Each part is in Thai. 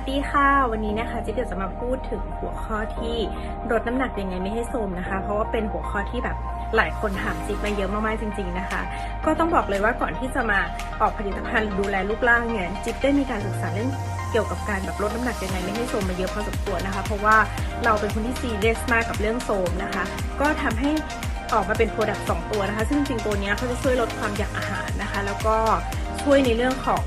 สดีค่ะ วันนี้นะคะจิ๊บเดี๋ยวจะมาพูดถึงหัวข้อที่ลดน้ำหนักยังไงไม่ให้โทมนะคะ เพราะว่าเป็นหัวข้อที่แบบหลายคนถามจิ๊บมาเยอะมากๆจริง ๆนะคะ ก็ต้องบอกเลยว่าก่อนที่จะมาออกผลิตภัณฑ์ดูแลรูปร่างเนี่ยจิ๊บได้มีการศึกษาเรื่องเกี่ยวกับการแบบลดน้ำหนักยังไงไม่ให้โทมมาเยอะพอสมควรนะคะ เพราะว่าเราเป็นคนที่ซีเรียสมากกับเรื่องโทมนะคะ ก็ทำให้ออกมาเป็นโปรดักต์สองตัวนะคะ ซึ่งจริงๆตัวนี้เขาจะช่วยลดความอยากอาหารนะคะ แล้วก็ช่วยในเรื่องของ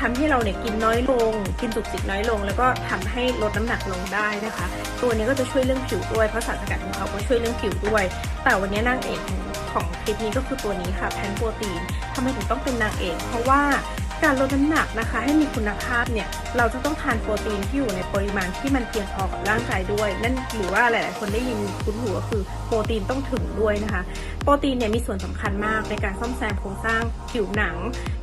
ทำให้เราเนี่ยกินน้อยลง กินจุกจิกน้อยลง แล้วก็ทำให้ลดน้ำหนักลงได้นะคะ ตัวนี้ก็จะช่วยเรื่องผิวด้วยเพราะสารสกัดของเขาก็ช่วยเรื่องผิวด้วย แต่วันนี้นางเอกของคลิปนี้ก็คือตัวนี้ค่ะแพนโปรตีนทำไมถึงต้องเป็นนางเอก เพราะว่า การลดน้ำหนักนะคะ ให้มีคุณภาพเนี่ยเราจะต้องทานโปรตีนที่อยู่ในปริมาณที่มันเพียงพอกับร่างกายด้วย นั่นหรือว่าหลาย ๆ คนได้ยินคุ้นหูก็คือโปรตีนต้องถึงด้วยนะคะ โปรตีนเนี่ยมีส่วนสำคัญมากในการซ่อมแซมโครงสร้างผิวหนัง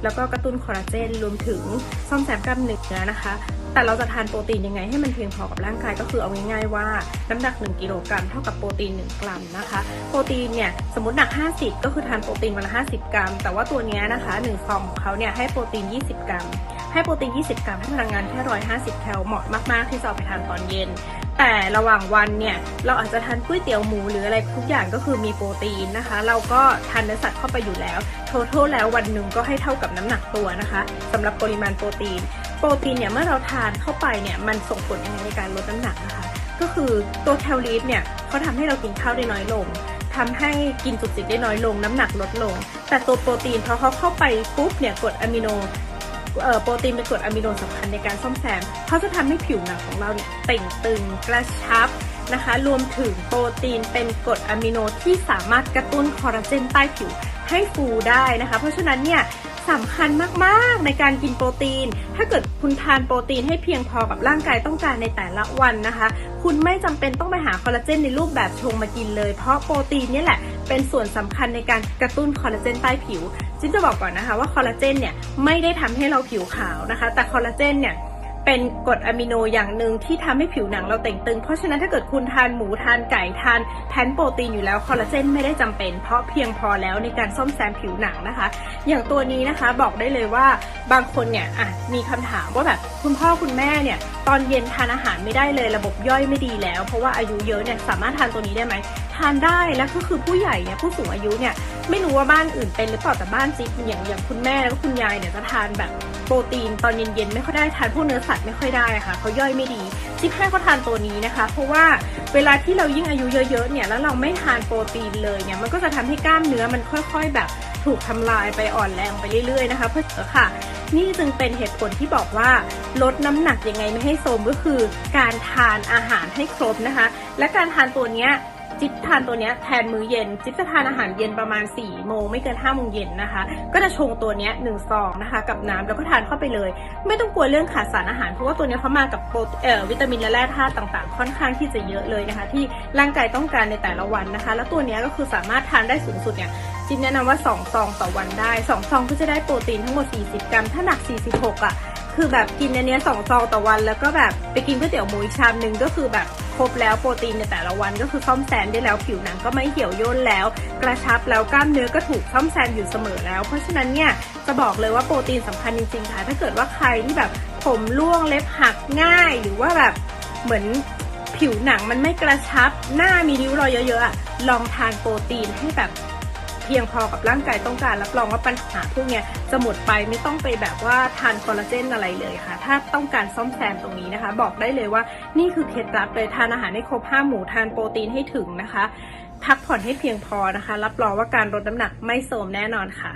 แล้วก็กระตุ้นคอลลาเจนรวมถึงซ่อมแซมกล้ามเนื้อนะคะ แต่เราจะทานโปรตีนยังไงให้มันเพียงพอกับร่างกายก็คือเอาง่ายๆว่าน้ำหนัก 1 กิโลกรัมเท่ากับโปรตีน 1 กรัมนะคะ โปรตีนเนี่ยสมมติหนัก 50 ก็คือทานโปรตีนวันละ 50 กรัม แต่ว่าตัวนี้นะคะ1ซองของเขาเนี่ยให้โปรตีน 20 กรัม ให้โปรตีน 20 กรัมให้พลังงานแค่ 150 แคลเหมาะมากๆ ที่จะไปทานตอนเย็นแต่ระหว่างวันเนี่ยเราอาจจะทานก๋วยเตี๋ยวหมูหรืออะไรทุกอย่างก็คือมีโปรตีนนะคะ เราก็ทานเนื้อสัตว์เข้าไปอยู่แล้วท o ท a l แล้ววันหนึ่งก็ให้เท่ากับน้ำหนักตัวนะคะสำหรับปริมาณโปรตีน โปรตีนเนี่ยเมื่อเราทานเข้าไปเนี่ยมันส่งผลยังไงในการลดน้ำหนักนะคะก็คือตัวแคลอรี่เนี่ยเขาทำให้เรากินข้าวได้น้อยลงทำให้กินจุกจิกได้น้อยลง น้ำหนักลดลง แต่ตัวโปรตีนพอเขาเข้าไปปุ๊บเนี่ยกรดอะมิโนเอ่อโปรตีนเป็นกรดอะมิโนสำคัญในการซ่อมแซมเขาจะทำให้ผิวหนังของเราเนี่ยเต่งตึงกระชับนะคะ รวมถึงโปรตีนเป็นกรดอะมิโนที่สามารถกระตุ้นคอลลาเจนใต้ผิวให้ฟูได้นะคะ เพราะฉะนั้นเนี่ย สำคัญมากๆในการกินโปรตีน ถ้าเกิดคุณทานโปรตีนให้เพียงพอกับร่างกายต้องการในแต่ละวันนะคะ คุณไม่จำเป็นต้องไปหาคอลลาเจนในรูปแบบชงมากินเลย เพราะโปรตีนนี่แหละเป็นส่วนสำคัญในการกระตุ้นคอลลาเจนใต้ผิวจิ๊บจะบอกก่อนนะคะว่าคอลลาเจนเนี่ยไม่ได้ทำให้เราผิวขาวนะคะ แต่คอลลาเจนเนี่ย เป็นกรดอะมิโนอย่างหนึ่งที่ทำให้ผิวหนังเราเต่งตึง เพราะฉะนั้นถ้าเกิดคุณทานหมูทานไก่ทานแพนโปรตีนอยู่แล้วคอลลาเจนไม่ได้จำเป็น เพราะเพียงพอแล้วในการซ่อมแซมผิวหนังนะคะ อย่างตัวนี้นะคะบอกได้เลยว่าบางคนเนี่ยอะมีคำถามว่าแบบคุณพ่อคุณแม่เนี่ยตอนเย็นทานอาหารไม่ได้เลยระบบย่อยไม่ดีแล้ว เพราะว่าอายุเยอะเนี่ยสามารถทานตัวนี้ได้ไหมทานได้แล้วก็คือผู้ใหญ่เนี่ยผู้สูงอายุเนี่ยไม่รู้ว่าบ้านอื่นเป็นหรือเปล่าแต่บ้านจิ๊บอย่างอย่างคุณแม่แล้วก็คุณยายเนี่ยจะทานแบบโปรตีนตอนเย็นๆไม่ค่อยได้ทานพวกเนื้อสัตว์ไม่ค่อยได้ค่ะเขาย่อยไม่ดีจิ๊บให้เขาทานตัวนี้นะคะ เพราะว่าเวลาที่เรายิ่งอายุเยอะๆเนี่ยแล้วเราไม่ทานโปรตีนเลยเนี่ยมันก็จะทำให้กล้ามเนื้อมันค่อย ๆ แบบถูกทำลายไปอ่อนแรงไปเรื่อยๆนะคะ เพื่อค่ะ นี่จึงเป็นเหตุผลที่บอกว่าลดน้ำหนักยังไงไม่ให้โทมก็คือ การทานอาหารให้ครบนะคะ และการทานตัวเนี้ย จิ๊บทานตัวเนี้ยแทนมื้อเย็น จิ๊บจะทานอาหารเย็นประมาณ4ี่โมงไม่เกิน5้าโมงเย็นนะคะ ก็จะชงตัวเนี้ยหนึ่งซองนะคะ กับน้ำแล้วก็ทานเข้าไปเลย ไม่ต้องกลัวเรื่องขาดสารอาหาร เพราะว่าตัวเนี้ยเขามากับโปรเอ่อวิตามินและแร่ธาตุต่างๆ ค่อนข้างที่จะเยอะเลยนะคะ ที่ร่างกายต้องการในแต่ละวันนะคะ แล้วตัวเนี้ยก็คือสามารถทานได้สูงสุดเนี่ยจินแนะนำว่า2ซองต่อวันได้2ซองก็จะได้โปรตีนทั้งหมด 40 กรัม ถ้าหนัก 46อะคือแบบกินอันเนี้ย2ซองต่อวัน แล้วก็แบบไปกินก๋วยเตี๋ยวหมูอีกชามหนึ่งก็คือแบบ ครบแล้วโปรตีนในแต่ละวันก็คือซ่อมแซมได้แล้วผิวหนังก็ไม่เหี่ยวย่นแล้ว กระชับแล้วกล้ามเนื้อก็ถูกซ่อมแซมอยู่เสมอแล้ว เพราะฉะนั้นเนี่ยจะบอกเลยว่าโปรตีนสำคัญจริงๆค่ะถ้าเกิดว่าใครที่แบบผมร่วงเล็บหักง่าย หรือว่าแบบเหมือนผิวหนังมันไม่กระชับหน้ามีริ้วรอยเยอะๆอะลองทานโปรตีนให้แบบ เพียงพอกับร่างกายต้องการ รับรองว่าปัญหาพวกเนี้ยจะหมดไปไม่ต้องไปแบบว่าทานคอลลาเจนอะไรเลยค่ะ ถ้าต้องการซ่อมแซมตรงนี้นะคะ บอกได้เลยว่านี่คือเคล็ดลับเลยทานอาหารให้ครบห้าหมู่ทานโปรตีนให้ถึงนะคะ พักผ่อนให้เพียงพอนะคะ รับรองว่าการลดน้ำหนักไม่โทรมแน่นอนค่ะ